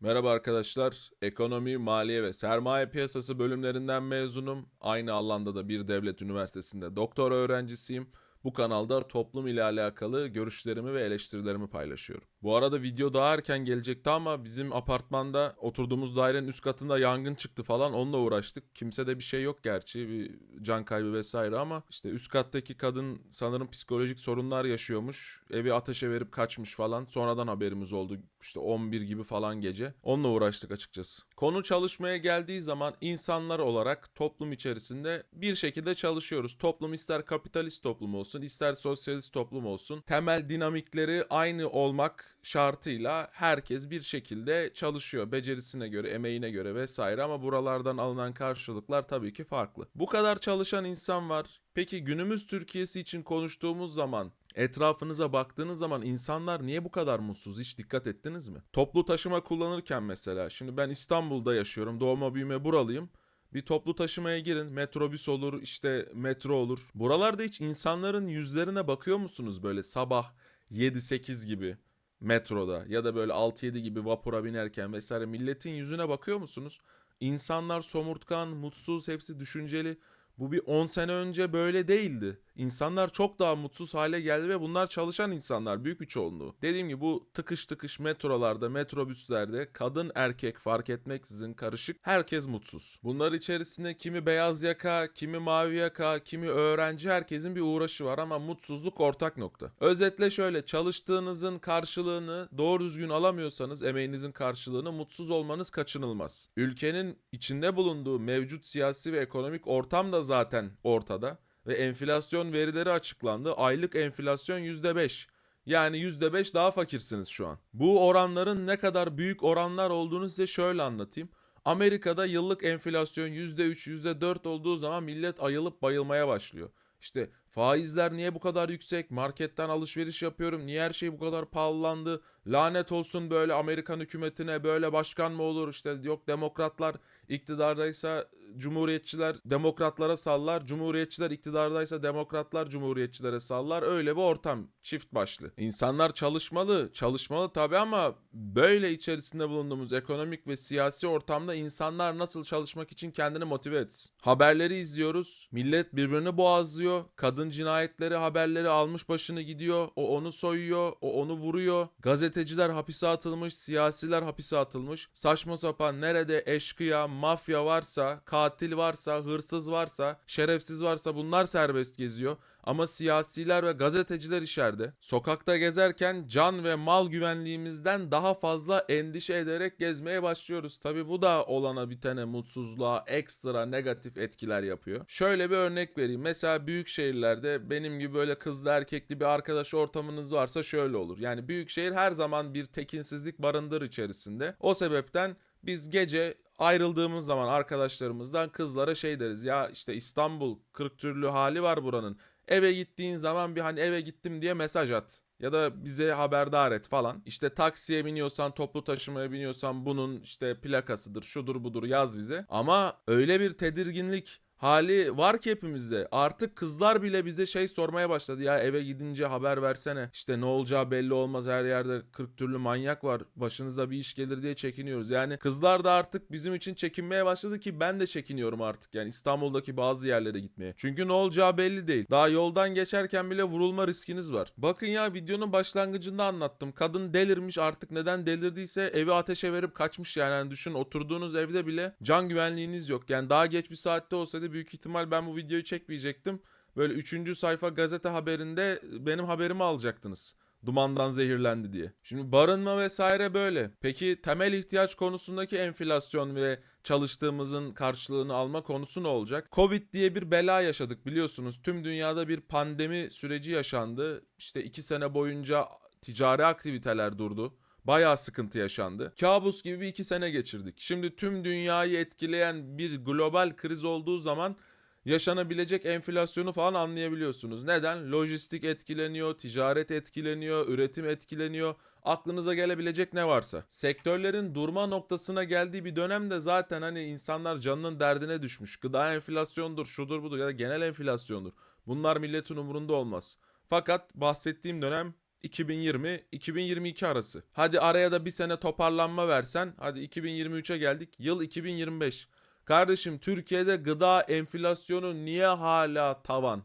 Merhaba arkadaşlar. Ekonomi, maliye ve sermaye piyasası bölümlerinden mezunum. Aynı alanda da bir devlet üniversitesinde doktora öğrencisiyim. Bu kanalda toplum ile alakalı görüşlerimi ve eleştirilerimi paylaşıyorum. Bu arada video daha erken gelecekti ama bizim apartmanda oturduğumuz dairenin üst katında yangın çıktı falan onunla uğraştık. Kimse de bir şey yok gerçi bir can kaybı vesaire ama işte üst kattaki kadın sanırım psikolojik sorunlar yaşıyormuş. Evi ateşe verip kaçmış falan. Sonradan haberimiz oldu işte 11 gibi falan gece. Onunla uğraştık açıkçası. Konu çalışmaya geldiği zaman insanlar olarak toplum içerisinde bir şekilde çalışıyoruz. Toplum ister kapitalist toplum olsun, ister sosyalist toplum olsun. Temel dinamikleri aynı olmak şartıyla herkes bir şekilde çalışıyor. Becerisine göre, emeğine göre vesaire ama buralardan alınan karşılıklar tabii ki farklı. Bu kadar çalışan insan var. Peki günümüz Türkiye'si için konuştuğumuz zaman Etrafınıza baktığınız zaman insanlar niye bu kadar mutsuz hiç dikkat ettiniz mi? Toplu taşıma kullanırken mesela şimdi ben İstanbul'da yaşıyorum doğma büyüme buralıyım. Bir toplu taşımaya girin metrobüs olur işte metro olur. Buralarda hiç insanların yüzlerine bakıyor musunuz böyle sabah 7-8 gibi metroda ya da böyle 6-7 gibi vapura binerken vesaire milletin yüzüne bakıyor musunuz? İnsanlar somurtkan, mutsuz, hepsi düşünceli. Bu bir 10 sene önce böyle değildi. İnsanlar çok daha mutsuz hale geldi ve bunlar çalışan insanlar büyük bir çoğunluğu. Dediğim gibi bu tıkış tıkış metrolarda, metrobüslerde kadın erkek fark etmeksizin karışık herkes mutsuz. Bunlar içerisinde kimi beyaz yaka, kimi mavi yaka, kimi öğrenci herkesin bir uğraşı var ama mutsuzluk ortak nokta. Özetle şöyle çalıştığınızın karşılığını doğru düzgün alamıyorsanız emeğinizin karşılığını mutsuz olmanız kaçınılmaz. Ülkenin içinde bulunduğu mevcut siyasi ve ekonomik ortam da zaten ortada ve enflasyon verileri açıklandı. Aylık enflasyon %5. Yani %5 daha fakirsiniz şu an. Bu oranların ne kadar büyük oranlar olduğunu size şöyle anlatayım. Amerika'da yıllık enflasyon %3, %4 olduğu zaman millet ayılıp bayılmaya başlıyor. İşte faizler niye bu kadar yüksek? Marketten alışveriş yapıyorum. Niye her şey bu kadar pahalandı? Lanet olsun böyle Amerikan hükümetine böyle başkan mı olur? İşte yok demokratlar iktidardaysa cumhuriyetçiler demokratlara sallar. Cumhuriyetçiler iktidardaysa demokratlar cumhuriyetçilere sallar. Öyle bir ortam çift başlı. İnsanlar çalışmalı, çalışmalı tabii ama böyle içerisinde bulunduğumuz ekonomik ve siyasi ortamda insanlar nasıl çalışmak için kendini motive etsin. Haberleri izliyoruz. Millet birbirini boğazlıyor. Kadın cinayetleri haberleri almış başını gidiyor. O onu soyuyor, o onu vuruyor. Gazeteciler hapise atılmış, siyasiler hapise atılmış. Saçma sapan nerede eşkıya, mafya varsa, katil varsa, hırsız varsa, şerefsiz varsa bunlar serbest geziyor. Ama siyasiler ve gazeteciler içeride. Sokakta gezerken can ve mal güvenliğimizden daha fazla endişe ederek gezmeye başlıyoruz. Tabi bu da olana bitene mutsuzluğa ekstra negatif etkiler yapıyor. Şöyle bir örnek vereyim. Mesela büyük şehirlerde benim gibi böyle kızlı erkekli bir arkadaş ortamınız varsa şöyle olur. Yani büyük şehir her zaman bir tekinsizlik barındır içerisinde. O sebepten biz gece ayrıldığımız zaman arkadaşlarımızdan kızlara şey deriz ya işte İstanbul 40 türlü hali var buranın. Eve gittiğin zaman bir hani eve gittim diye mesaj at. Ya da bize haberdar et falan. İşte taksiye biniyorsan, toplu taşımaya biniyorsan bunun işte plakasıdır, şudur budur yaz bize. Ama öyle bir tedirginlik hali var ki hepimizde. Artık kızlar bile bize şey sormaya başladı. Ya eve gidince haber versene. İşte ne olacağı belli olmaz. Her yerde 40 türlü manyak var. Başınıza bir iş gelir diye çekiniyoruz. Yani kızlar da artık bizim için çekinmeye başladı ki ben de çekiniyorum artık. Yani İstanbul'daki bazı yerlere gitmeye. Çünkü ne olacağı belli değil. Daha yoldan geçerken bile vurulma riskiniz var. Bakın ya videonun başlangıcında anlattım. Kadın delirmiş artık neden delirdiyse evi ateşe verip kaçmış yani. yani düşün oturduğunuz evde bile can güvenliğiniz yok. Yani daha geç bir saatte olsaydı büyük ihtimal ben bu videoyu çekmeyecektim. Böyle 3. sayfa gazete haberinde benim haberimi alacaktınız. Dumandan zehirlendi diye. Şimdi barınma vesaire böyle. Peki temel ihtiyaç konusundaki enflasyon ve çalıştığımızın karşılığını alma konusu ne olacak? Covid diye bir bela yaşadık biliyorsunuz. Tüm dünyada bir pandemi süreci yaşandı. İşte iki sene boyunca ticari aktiviteler durdu. Bayağı sıkıntı yaşandı. Kabus gibi bir iki sene geçirdik. Şimdi tüm dünyayı etkileyen bir global kriz olduğu zaman yaşanabilecek enflasyonu falan anlayabiliyorsunuz. Neden? Lojistik etkileniyor, ticaret etkileniyor, üretim etkileniyor. Aklınıza gelebilecek ne varsa. Sektörlerin durma noktasına geldiği bir dönemde zaten hani insanlar canının derdine düşmüş. Gıda enflasyondur, şudur budur ya da genel enflasyondur. Bunlar milletin umurunda olmaz. Fakat bahsettiğim dönem 2020-2022 arası. Hadi araya da bir sene toparlanma versen. Hadi 2023'e geldik. Yıl 2025. Kardeşim Türkiye'de gıda enflasyonu niye hala tavan?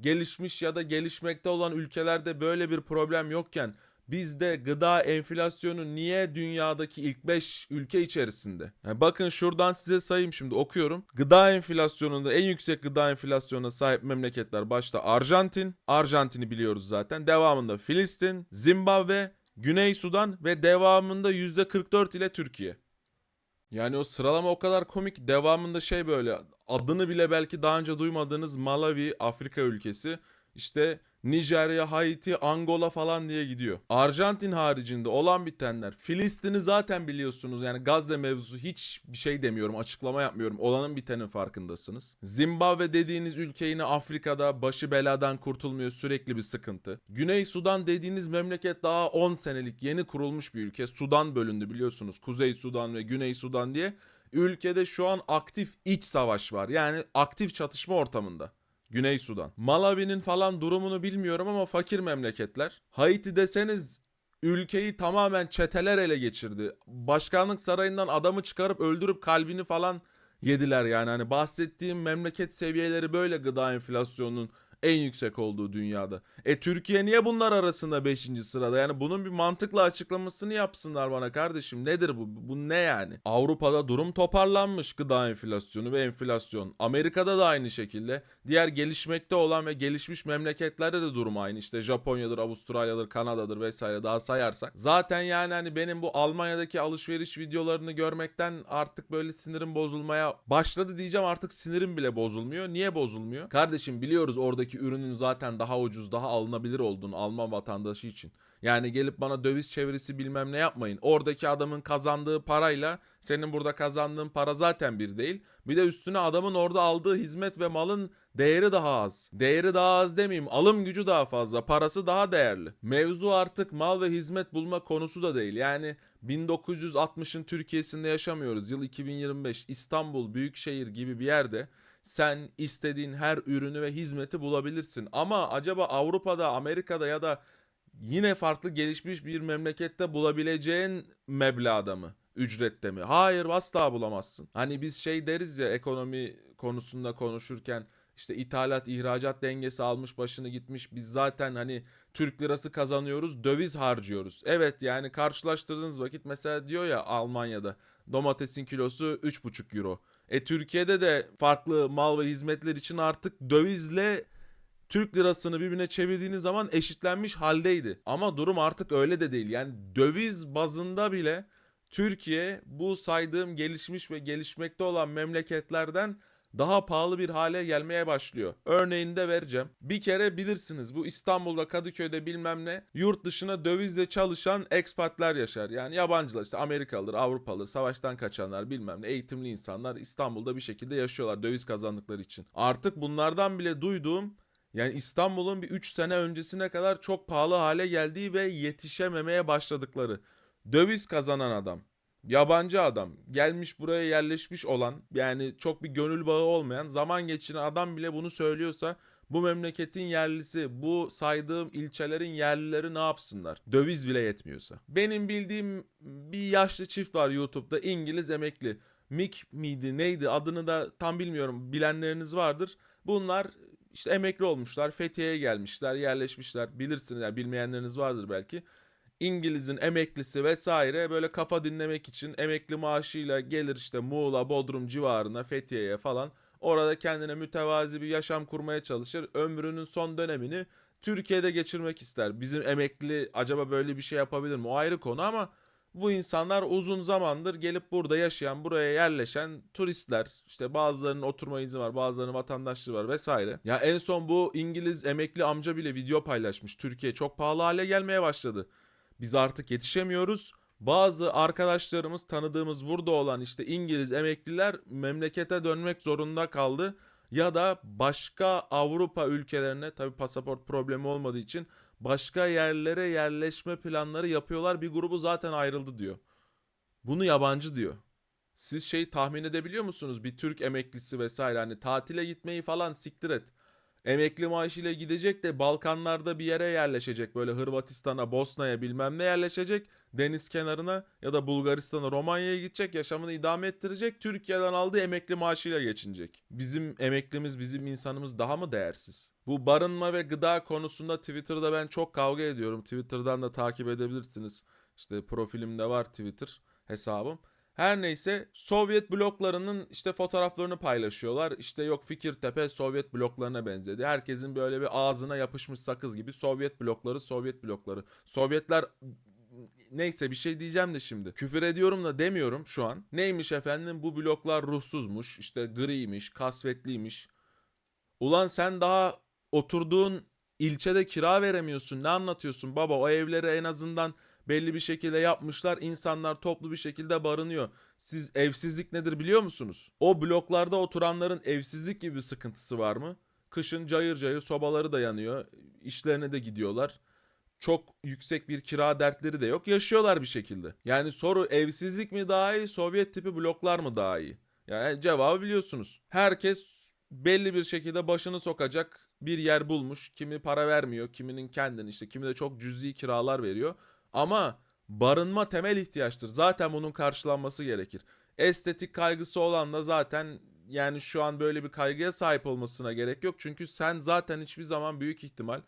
Gelişmiş ya da gelişmekte olan ülkelerde böyle bir problem yokken bizde gıda enflasyonu niye dünyadaki ilk 5 ülke içerisinde? Yani bakın şuradan size sayayım şimdi okuyorum. Gıda enflasyonunda en yüksek gıda enflasyonuna sahip memleketler başta Arjantin. Arjantin'i biliyoruz zaten. Devamında Filistin, Zimbabwe, Güney Sudan ve devamında %44 ile Türkiye. Yani o sıralama o kadar komik. Devamında şey böyle adını bile belki daha önce duymadığınız Malawi, Afrika ülkesi. İşte Nijerya, Haiti, Angola falan diye gidiyor. Arjantin haricinde olan bitenler. Filistin'i zaten biliyorsunuz. Yani Gazze mevzusu hiç bir şey demiyorum. Açıklama yapmıyorum. Olanın bitenin farkındasınız. Zimbabwe dediğiniz ülke yine Afrika'da başı beladan kurtulmuyor. Sürekli bir sıkıntı. Güney Sudan dediğiniz memleket daha 10 senelik yeni kurulmuş bir ülke. Sudan bölündü biliyorsunuz. Kuzey Sudan ve Güney Sudan diye. Ülkede şu an aktif iç savaş var. Yani aktif çatışma ortamında. Güney Sudan. Malawi'nin falan durumunu bilmiyorum ama fakir memleketler. Haiti deseniz ülkeyi tamamen çeteler ele geçirdi. Başkanlık sarayından adamı çıkarıp öldürüp kalbini falan yediler yani. Hani bahsettiğim memleket seviyeleri böyle gıda enflasyonunun en yüksek olduğu dünyada. E Türkiye niye bunlar arasında 5. sırada? Yani bunun bir mantıklı açıklamasını yapsınlar bana kardeşim. Nedir bu? Bu ne yani? Avrupa'da durum toparlanmış gıda enflasyonu ve enflasyon. Amerika'da da aynı şekilde. Diğer gelişmekte olan ve gelişmiş memleketlerde de durum aynı. İşte Japonya'dır, Avustralya'dır, Kanada'dır vesaire daha sayarsak. Zaten yani hani benim bu Almanya'daki alışveriş videolarını görmekten artık böyle sinirim bozulmaya başladı diyeceğim. Artık sinirim bile bozulmuyor. Niye bozulmuyor? Kardeşim biliyoruz oradaki ürünün zaten daha ucuz, daha alınabilir olduğunu Alman vatandaşı için. Yani gelip bana döviz çevirisi bilmem ne yapmayın. Oradaki adamın kazandığı parayla senin burada kazandığın para zaten bir değil. Bir de üstüne adamın orada aldığı hizmet ve malın değeri daha az. Değeri daha az demeyeyim, alım gücü daha fazla, parası daha değerli. Mevzu artık mal ve hizmet bulma konusu da değil. Yani 1960'ın Türkiye'sinde yaşamıyoruz. Yıl 2025. İstanbul büyükşehir gibi bir yerde sen istediğin her ürünü ve hizmeti bulabilirsin. Ama acaba Avrupa'da, Amerika'da ya da yine farklı gelişmiş bir memlekette bulabileceğin meblağda mı? Ücrette mi? Hayır asla bulamazsın. Hani biz şey deriz ya ekonomi konusunda konuşurken işte ithalat ihracat dengesi almış başını gitmiş. Biz zaten hani Türk lirası kazanıyoruz, döviz harcıyoruz. Evet yani karşılaştırdığınız vakit mesela diyor ya Almanya'da domatesin kilosu 3,5 euro. E Türkiye'de de farklı mal ve hizmetler için artık dövizle Türk lirasını birbirine çevirdiğiniz zaman eşitlenmiş haldeydi. Ama durum artık öyle de değil. Yani döviz bazında bile Türkiye bu saydığım gelişmiş ve gelişmekte olan memleketlerden daha pahalı bir hale gelmeye başlıyor. Örneğini de vereceğim. Bir kere bilirsiniz bu İstanbul'da Kadıköy'de bilmem ne yurt dışına dövizle çalışan ekspatlar yaşar. Yani yabancılar işte Amerikalılar, Avrupalılar, savaştan kaçanlar bilmem ne eğitimli insanlar İstanbul'da bir şekilde yaşıyorlar döviz kazandıkları için. Artık bunlardan bile duyduğum yani İstanbul'un bir 3 sene öncesine kadar çok pahalı hale geldiği ve yetişememeye başladıkları. Döviz kazanan adam, yabancı adam, gelmiş buraya yerleşmiş olan yani çok bir gönül bağı olmayan, zaman geçiren adam bile bunu söylüyorsa bu memleketin yerlisi, bu saydığım ilçelerin yerlileri ne yapsınlar? Döviz bile yetmiyorsa. Benim bildiğim bir yaşlı çift var YouTube'da İngiliz emekli. Mick miydi neydi adını da tam bilmiyorum bilenleriniz vardır. Bunlar işte emekli olmuşlar, Fethiye'ye gelmişler, yerleşmişler. Bilirsiniz yani bilmeyenleriniz vardır belki. İngiliz'in emeklisi vesaire böyle kafa dinlemek için emekli maaşıyla gelir işte Muğla, Bodrum civarına, Fethiye'ye falan. Orada kendine mütevazi bir yaşam kurmaya çalışır. Ömrünün son dönemini Türkiye'de geçirmek ister. Bizim emekli acaba böyle bir şey yapabilir mi? O ayrı konu ama bu insanlar uzun zamandır gelip burada yaşayan, buraya yerleşen turistler. İşte bazılarının oturma izni var, bazılarının vatandaşlığı var vesaire. Ya en son bu İngiliz emekli amca bile video paylaşmış. Türkiye çok pahalı hale gelmeye başladı. Biz artık yetişemiyoruz. Bazı arkadaşlarımız tanıdığımız burada olan işte İngiliz emekliler memlekete dönmek zorunda kaldı. Ya da başka Avrupa ülkelerine tabi pasaport problemi olmadığı için başka yerlere yerleşme planları yapıyorlar. Bir grubu zaten ayrıldı diyor. Bunu yabancı diyor. Siz şey tahmin edebiliyor musunuz? Bir Türk emeklisi vesaire hani tatile gitmeyi falan siktir et. Emekli maaşıyla gidecek de Balkanlarda bir yere yerleşecek. Böyle Hırvatistan'a, Bosna'ya bilmem ne yerleşecek. Deniz kenarına ya da Bulgaristan'a, Romanya'ya gidecek. Yaşamını idame ettirecek. Türkiye'den aldığı emekli maaşıyla geçinecek. Bizim emeklimiz, bizim insanımız daha mı değersiz? Bu barınma ve gıda konusunda Twitter'da ben çok kavga ediyorum. Twitter'dan da takip edebilirsiniz. İşte profilimde var Twitter hesabım. Her neyse Sovyet bloklarının işte fotoğraflarını paylaşıyorlar. İşte yok Fikirtepe Sovyet bloklarına benzedi. Herkesin böyle bir ağzına yapışmış sakız gibi Sovyet blokları, Sovyet blokları. Sovyetler neyse bir şey diyeceğim de şimdi. Küfür ediyorum da demiyorum şu an. Neymiş efendim bu bloklar ruhsuzmuş, işte griymiş, kasvetliymiş. Ulan sen daha oturduğun ilçede kira veremiyorsun. Ne anlatıyorsun baba? O evleri en azından belli bir şekilde yapmışlar. İnsanlar toplu bir şekilde barınıyor. Siz evsizlik nedir biliyor musunuz? O bloklarda oturanların evsizlik gibi bir sıkıntısı var mı? Kışın cayır cayır sobaları da yanıyor. İşlerine de gidiyorlar. Çok yüksek bir kira dertleri de yok. Yaşıyorlar bir şekilde. Yani soru evsizlik mi daha iyi, Sovyet tipi bloklar mı daha iyi? Yani cevabı biliyorsunuz. Herkes belli bir şekilde başını sokacak bir yer bulmuş. Kimi para vermiyor, kiminin kendini işte, kimi de çok cüzi kiralar veriyor. Ama barınma temel ihtiyaçtır. Zaten bunun karşılanması gerekir. Estetik kaygısı olan da zaten yani şu an böyle bir kaygıya sahip olmasına gerek yok. Çünkü sen zaten hiçbir zaman büyük ihtimal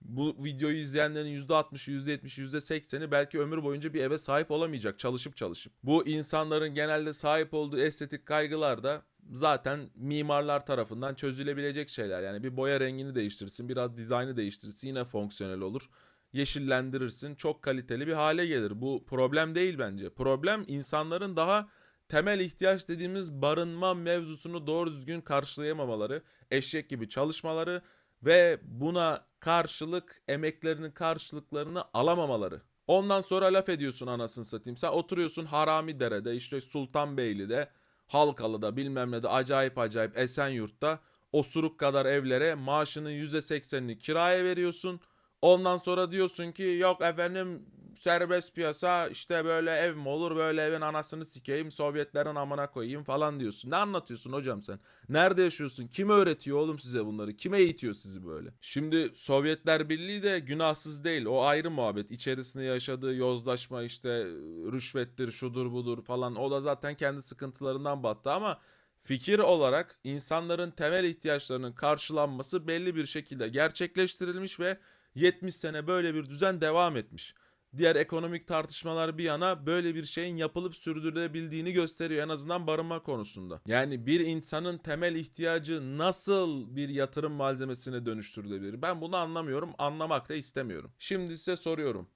bu videoyu izleyenlerin %60'ı, %70'i, %80'i belki ömür boyunca bir eve sahip olamayacak çalışıp çalışıp. Bu insanların genelde sahip olduğu estetik kaygılar da zaten mimarlar tarafından çözülebilecek şeyler. Yani bir boya rengini değiştirsin, biraz dizaynı değiştirsin yine fonksiyonel olur. Yeşillendirirsin, çok kaliteli bir hale gelir. Bu problem değil bence. Problem insanların daha temel ihtiyaç dediğimiz barınma mevzusunu doğru düzgün karşılayamamaları, eşek gibi çalışmaları ve buna karşılık emeklerinin karşılıklarını alamamaları. Ondan sonra laf ediyorsun anasını satayım. Sen oturuyorsun Harami Dere'de, işte Sultanbeyli'de, Halkalı'da bilmem ne de acayip acayip Esenyurt'ta osuruk kadar evlere maaşının %80'ini kiraya veriyorsun. Ondan sonra diyorsun ki yok efendim serbest piyasa işte böyle ev mi olur böyle evin anasını sikeyim Sovyetlerin amına koyayım falan diyorsun. Ne anlatıyorsun hocam sen? Nerede yaşıyorsun? Kim öğretiyor oğlum size bunları? Kime eğitiyor sizi böyle? Şimdi Sovyetler Birliği de günahsız değil. O ayrı muhabbet. İçerisinde yaşadığı yozlaşma işte rüşvettir şudur budur falan o da zaten kendi sıkıntılarından battı ama fikir olarak insanların temel ihtiyaçlarının karşılanması belli bir şekilde gerçekleştirilmiş ve 70 sene böyle bir düzen devam etmiş. Diğer ekonomik tartışmalar bir yana böyle bir şeyin yapılıp sürdürülebildiğini gösteriyor en azından barınma konusunda. Yani bir insanın temel ihtiyacı nasıl bir yatırım malzemesine dönüştürülebilir? Ben bunu anlamıyorum, anlamak da istemiyorum. Şimdi size soruyorum.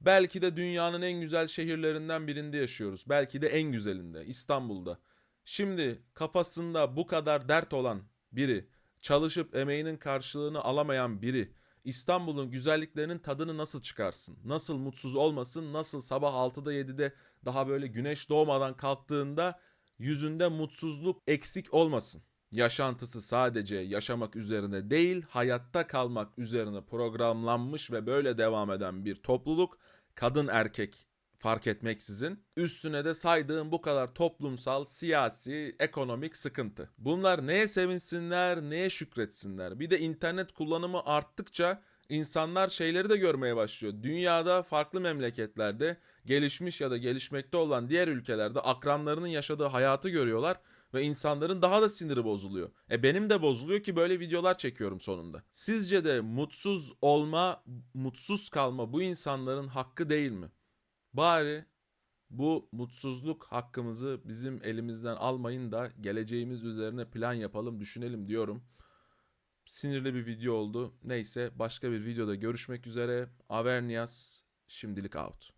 Belki de dünyanın en güzel şehirlerinden birinde yaşıyoruz. Belki de en güzelinde, İstanbul'da. Şimdi kafasında bu kadar dert olan biri, çalışıp emeğinin karşılığını alamayan biri İstanbul'un güzelliklerinin tadını nasıl çıkarsın? Nasıl mutsuz olmasın? Nasıl sabah 6'da 7'de daha böyle güneş doğmadan kalktığında yüzünde mutsuzluk eksik olmasın? Yaşantısı sadece yaşamak üzerine değil, hayatta kalmak üzerine programlanmış ve böyle devam eden bir topluluk, kadın erkek fark etmeksizin üstüne de saydığım bu kadar toplumsal, siyasi, ekonomik sıkıntı. Bunlar neye sevinsinler, neye şükretsinler. Bir de internet kullanımı arttıkça insanlar şeyleri de görmeye başlıyor. Dünyada farklı memleketlerde gelişmiş ya da gelişmekte olan diğer ülkelerde akranlarının yaşadığı hayatı görüyorlar ve insanların daha da siniri bozuluyor. E benim de bozuluyor ki böyle videolar çekiyorum sonunda. Sizce de mutsuz olma, mutsuz kalma bu insanların hakkı değil mi? Bari bu mutsuzluk hakkımızı bizim elimizden almayın da geleceğimiz üzerine plan yapalım, düşünelim diyorum. Sinirli bir video oldu. Neyse başka bir videoda görüşmek üzere. Avernias şimdilik out.